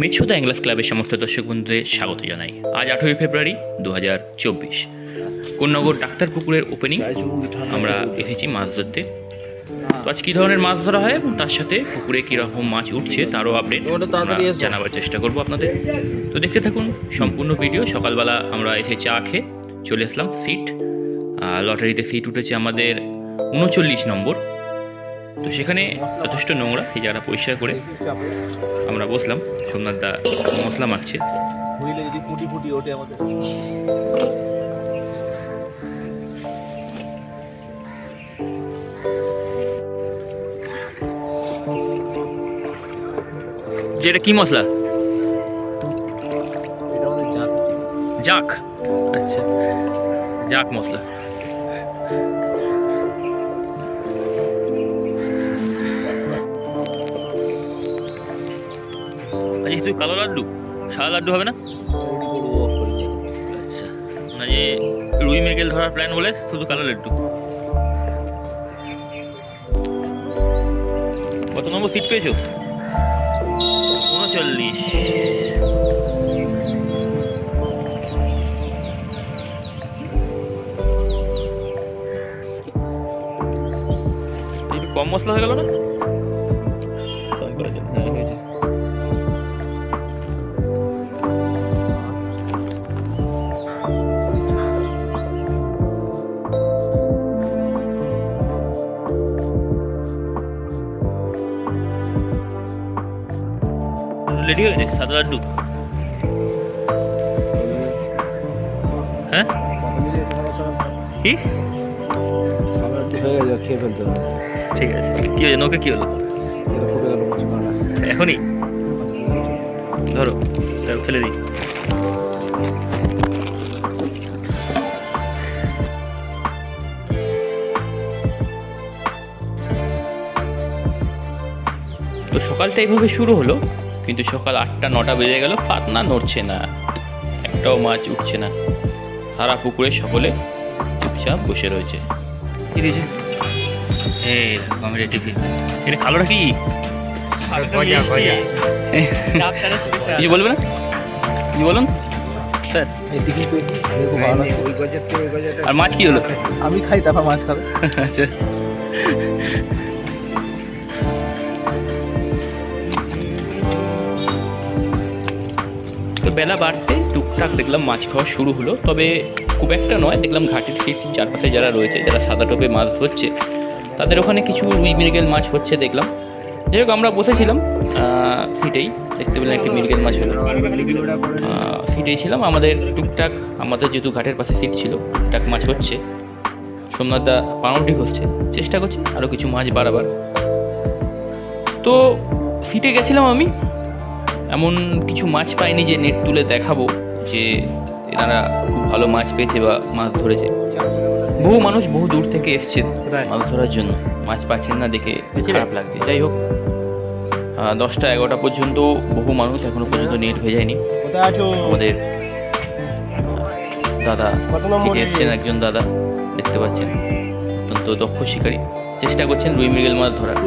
মেছোদা অ্যাংলাস ক্লাবের সমস্ত দর্শক বন্ধুদের স্বাগত জানাই। আজ আঠেরোই ফেব্রুয়ারি দু হাজার চব্বিশ। কোন্নগর ডাক্তার পুকুরের ওপেনিং আমরা এসেছি মাছ ধরতে। তো আজ কী ধরনের মাছ ধরা হয় এবং তার সাথে পুকুরে কীরকম মাছ উঠছে তারও আপডেট জানাবার চেষ্টা করব আপনাদের। তো দেখতে থাকুন সম্পূর্ণ ভিডিও সকালবেলা আমরা এসে চা খেয়ে চলে আসলাম সিট লটারিতে সিট উঠেছে আমাদের উনচল্লিশ নম্বর। তো সেখানে যথেষ্ট নোংরা সেই জায়গাটা পরিষ্কার করে আমরা বসলাম। সোমনাথ দা মশলা মারছে। যদি ফুটি ফুটি ওঠে আমাদের। যে এটা কি মশলা? তুই কালো লাড্ডু? সাদা লাড্ডু হবে না। আচ্ছা যে রুই মৃগেল ধরার প্ল্যান বলে শুধু কালো লাড্ডু। কত নম্বর সিট পেয়েছ? উনচল্লিশ। কম মশলা হয়ে গেল না। হ্যাঁ হয়েছে। রেডি হয়ে গেছে সাদা লাড্ডু? হ্যাঁ? কি? ঠিক আছে। কি হয়েছে? নৌকে কি হলো। এখনই? ধরো ফেলে দিই। তো সকালটা এইভাবে শুরু হলো। কিন্তু সকাল আটটা নটা বেজে গেল ফাতনা নড়ছে না। একটাও মাছ উঠছে না। সারা পুকুরে সকলে চুপচাপ বসে রয়েছে। এটা কালোটা কি? কিছু বলবে না কিছু বলুন? স্যার আর মাছ কি হলো? আমি খাই তারপর মাছ খাবে। আচ্ছা। বেলা বাড়তে টুকটাক দেখলাম মাছ খাওয়া শুরু হলো। তবে খুব একটা নয়, দেখলাম ঘাটের সিট চারপাশে যারা রয়েছে, যারা সাদা টোপে মাছ ধরছে, তাদের ওখানে কিছু রুই মৃগেল মাছ হচ্ছে দেখলাম। যাই হোক, আমরা বসেছিলাম সিটেই, দেখতে পেলাম একটি মৃগেল মাছ হলো। সিটেই ছিলাম, আমাদের টুকটাক, আমাদের যেহেতু ঘাটের পাশে সিট ছিল, টুকটাক মাছ হচ্ছে। সোমনাথ দা পাউরুটি করছে, চেষ্টা করছে আরও কিছু মাছ বাড়াবার। তো সিটে গেছিলাম আমি এমন কিছু মাছ পাইনি যে নেট তুলে দেখাবো যে এনারা খুব ভালো মাছ পেয়েছে বা মাছ ধরেছে। বহু মানুষ বহু দূর থেকে এসছেন মাছ ধরার জন্য। মাছ পাচ্ছেন না দেখে খারাপ লাগছে। যাই হোক দশটা এগারোটা পর্যন্ত বহু মানুষ এখনও পর্যন্ত নেট ভেজায়নি আমাদের দাদা নম্বর এসছেন একজন দাদা দেখতে পাচ্ছেন। অত্যন্ত দক্ষ শিকারী। চেষ্টা করছেন রুই মৃগেল মাছ ধরার।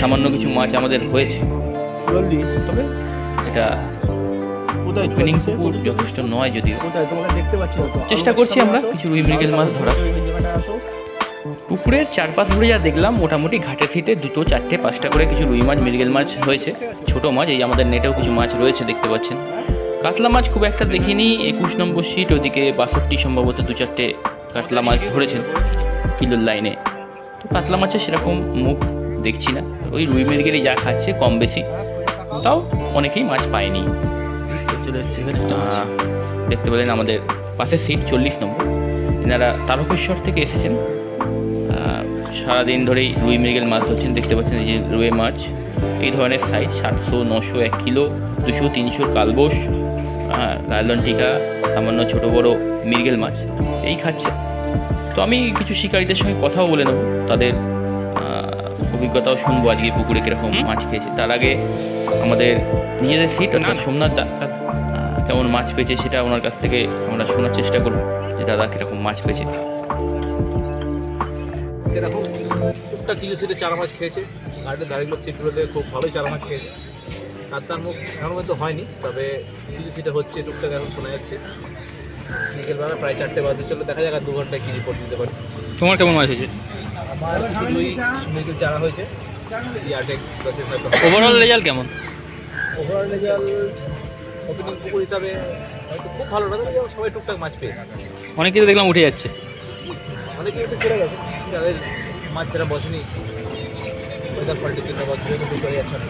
সামান্য কিছু মাছ আমাদের হয়েছে। চল্লিশ তবে সেটা কোথায় ওপেনিং পুকুর যথেষ্ট নয় যদিও। কোথায়? দেখতে পাচ্ছি চেষ্টা করছি আমরা কিছু রুই মৃগেল মাছ ধরার। পুকুরের চারপাশ ঘুরে যা দেখলাম মোটামুটি ঘাটের সিটে দুটো চারটে পাঁচটা করে কিছু রুই মাছ মৃগেল মাছ হয়েছে। ছোট মাছ এই আমাদের নেটেও কিছু মাছ রয়েছে দেখতে পাচ্ছেন। কাতলা মাছ খুব একটা দেখিনি একুশ নম্বর সিট ওদিকে বাষট্টি সম্ভবত দু চারটে কাতলা মাছ ধরেছেন কিলোর লাইনে। তো কাতলা মাছের সেরকম মুখ দেখছি না। ওই রুই মৃগেলই যা খাচ্ছে কম বেশি। তাও অনেকেই মাছ পায়নি। চলে এসছে দেখতে পেলেন আমাদের পাশে সিট চল্লিশ নম্বর। এনারা তারকেশ্বর থেকে এসেছেন। সারাদিন ধরেই রুই মৃগেল মাছ ধরছেন দেখতে পাচ্ছেন এই যে রুই মাছ। এই ধরনের সাইজ সাতশো নশো এক কিলো দুশো তিনশোর কালবোস লালন টিকা সামান্য ছোটো বড় মৃগেল মাছ এই খাচ্ছে। তো আমি কিছু শিকারীদের সঙ্গে কথাও বলে নেব তাদের অভিজ্ঞতাও শুনব আজকে পুকুরে কীরকম মাছ খেয়েছে। তার আগে আমাদের নিজেদের সিট অর্থাৎ সোমনাথ দা কেমন মাছ পেয়েছে সেটা ওনার কাছ থেকে আমরা শোনার চেষ্টা করব যে দাদা কীরকম মাছ পেয়েছে। এরকম টুকটাক কিছু সেটা চারা মাছ খেয়েছে। ঘাটের ধারেগুলো সিটগুলোতে খুব ভালোই চারা মাছ খেয়েছে। কাতার মুখ এখন পর্যন্ত হয়নি তবে কিছু সিটে হচ্ছে টুকটাক এখন শোনা যাচ্ছে। বিকেলবেলা প্রায় চারটে বাজে চলে দেখা যাক আর দু ঘন্টায় কী রিপোর্ট দিতে পারি। তোমার কেমন মাছ হয়েছে? দুই সুমিকেল চারা হয়েছে। ইয়ারটেক ওভারঅল রেজাল্ট কেমন? ওভারঅল রেজাল্ট ওপেনিং পুকুর হিসাবে হয়তো খুব ভালো না তবে সবাই টুকটাক মাছ পেয়েছে। অনেকে তো দেখলাম উঠে যাচ্ছে। অনেকে একটু চলে গেছে। যাদের মাছ ছাড়া বসেনি ওয়েদার ফল্টের জন্য বছর চলে যাচ্ছে না।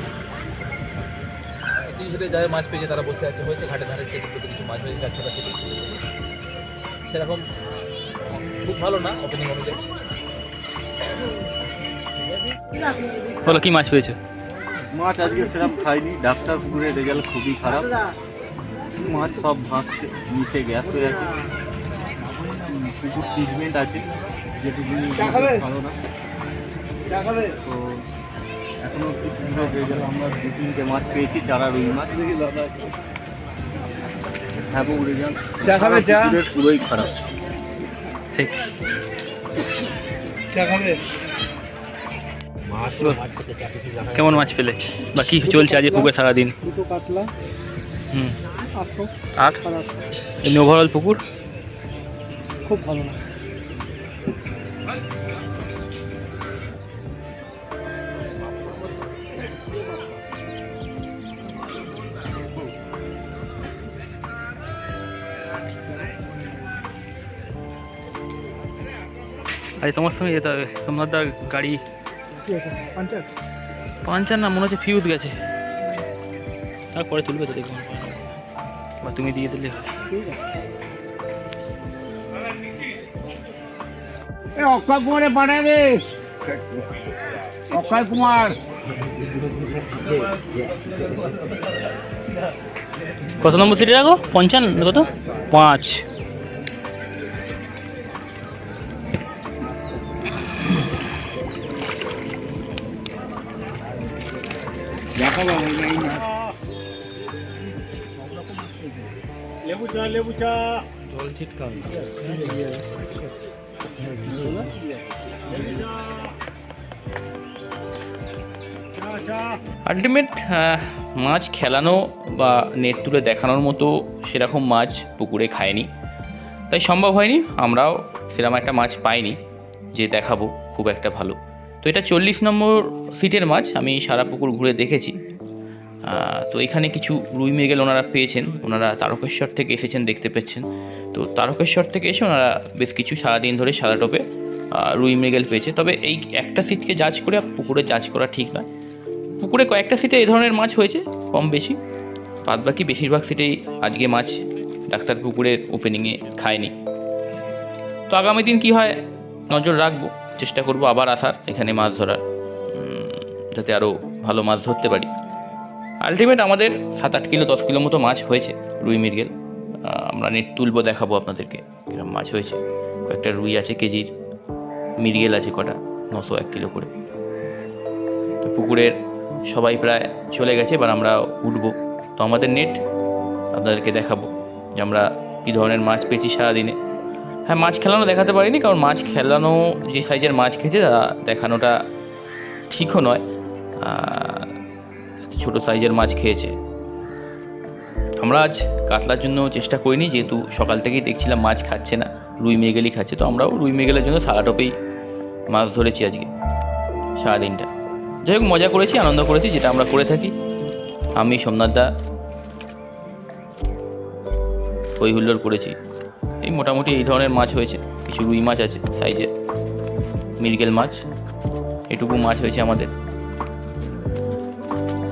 কিছু সেটা যাদের মাছ পেয়েছে তারা বসে আছে। হয়েছে ঘাটে ধারে সেদিকে কিছু মাছ হয়েছে চার সেরকম খুব ভালো না ওপেনিং অনুযায়ী। বলো কি মাছ পেয়েছ? মাছ আজকে সেরকম খাইনি ডাক্তার পুকুরের রেজাল্ট খুবই খারাপ। মাছ সব ভাসছে নিচে গ্যাস হয়ে আছে। পুকুর ট্রিটমেন্ট আছে যেটুকু ভালো না। তো এখনও রেজাল্ট আমরা দু তিনটে মাছ পেয়েছি চারা রুই মাছ। হ্যাঁ পুকুর রেজাল্ট চা খাবে, চা? পুকুরের পুরোই খারাপ। চা খাবে? কেমন মাছ পেলে? বা কি চলছে আজকে পুকুরে সারাদিন? হুম। এমনি ওভারঅল পুকুর? খুব ভালো না। আরে তোমার সঙ্গে যেতে হবে। সোমনাথদার গাড়ি কি আছে? পঞ্চাশ? পাঞ্চার না মনে হচ্ছে ফিউজ গেছে। তারপরে তুলবে তো দেখুন বা তুমি দিয়ে দিলে ঠিক আছে। এ অক্ষয় কুমারে পাঠায় দে অক্ষয় কুমার। কত নম্বর সিটে রাখো? পঞ্চান্ন কত? পাঁচ। আলটিমেট মাছ খেলানো বা নেট তুলে দেখানোর মতো সেরকম মাছ পুকুরে খায়নি তাই সম্ভব হয়নি, আমরাও সেরকম একটা মাছ পাইনি, যে দেখাবো, খুব একটা ভালো। তো এটা চল্লিশ নম্বর সিটের মাছ, আমি সারা পুকুর ঘুরে দেখেছি। তো এখানে কিছু রুই মৃগেল ওনারা পেয়েছেন, ওনারা তারকেশ্বর থেকে এসেছেন, দেখতে পেয়েছেন। তো তারকেশ্বর থেকে এসে ওনারা বেশ কিছু সারাদিন ধরে সাদা টোপে রুই মৃগেল পেয়েছে। তবে এই একটা সিটকে জাজ করে পুকুরে জাজ করা ঠিক নয়। পুকুরে কয়েকটা সিটে এই ধরনের মাছ হয়েছে, কম বেশি। বাদ বাকি বেশিরভাগ সিটেই আজকে মাছ ডাক্তার পুকুরের ওপেনিংয়ে খায়নি। তো আগামী দিন কি হয়, নজর রাখব। চেষ্টা করব আবার আসার এখানে মাছ ধরার। যাতে আরও ভালো মাছ ধরতে পারি। আলটিমেট আমাদের সাত আট কিলো দশ কিলো মতো মাছ হয়েছে রুই আহ, আমরা নেট তুলবো দেখাবো আপনাদেরকে কীরকম মাছ হয়েছে। কয়েকটা রুই আছে কেজির মৃগেল আছে কটা নশো এক কিলো করে। তো পুকুরের সবাই প্রায় চলে গেছে এবার আমরা উঠবো। তো আমাদের নেট আপনাদেরকে দেখাবো যে আমরা কী ধরনের মাছ পেয়েছি সারাদিনে। হ্যাঁ মাছ খেলানো দেখাতে পারিনি, কারণ মাছ খেলানো, যে সাইজের মাছ খেয়েছে, তা দেখানোটা ঠিকও নয়। ছোট সাইজের মাছ খেয়েছে। আমরা আজ কাতলার জন্য চেষ্টা করিনি, যেহেতু সকাল থেকেই দেখছিলাম মাছ খাচ্ছে না, রুই মেগেলই খাচ্ছে, তো আমরাও রুই মেগেলের জন্য সারা টোপেই মাছ ধরেছি আজকে, সারাদিনটা। যাই হোক, মজা করেছি, আনন্দ করেছি, যেটা আমরা করে থাকি। আমি, সোমনাথ দা হই হুল্লোড় করেছি। এই মোটামুটি এই ধরনের মাছ হয়েছে। কিছু রুই মাছ আছে সাইজের মৃগেল মাছ। এটুকু মাছ হয়েছে আমাদের।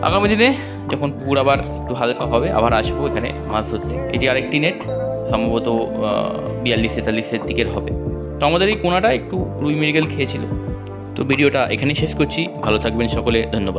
আগামী দিনে যখন পুকুর আবার একটু হালকা হবে, আবার আসব এখানে মাছ ধরতে। এটি আরেকটি নেট, সম্ভবত বিয়াল্লিশ তেতাল্লিশের দিকের হবে। তো আমাদের এই কোনাটা একটু রুই মৃগেল খেয়েছিল। তো ভিডিওটা এখানেই শেষ করছি। ভালো থাকবেন সকলে। ধন্যবাদ।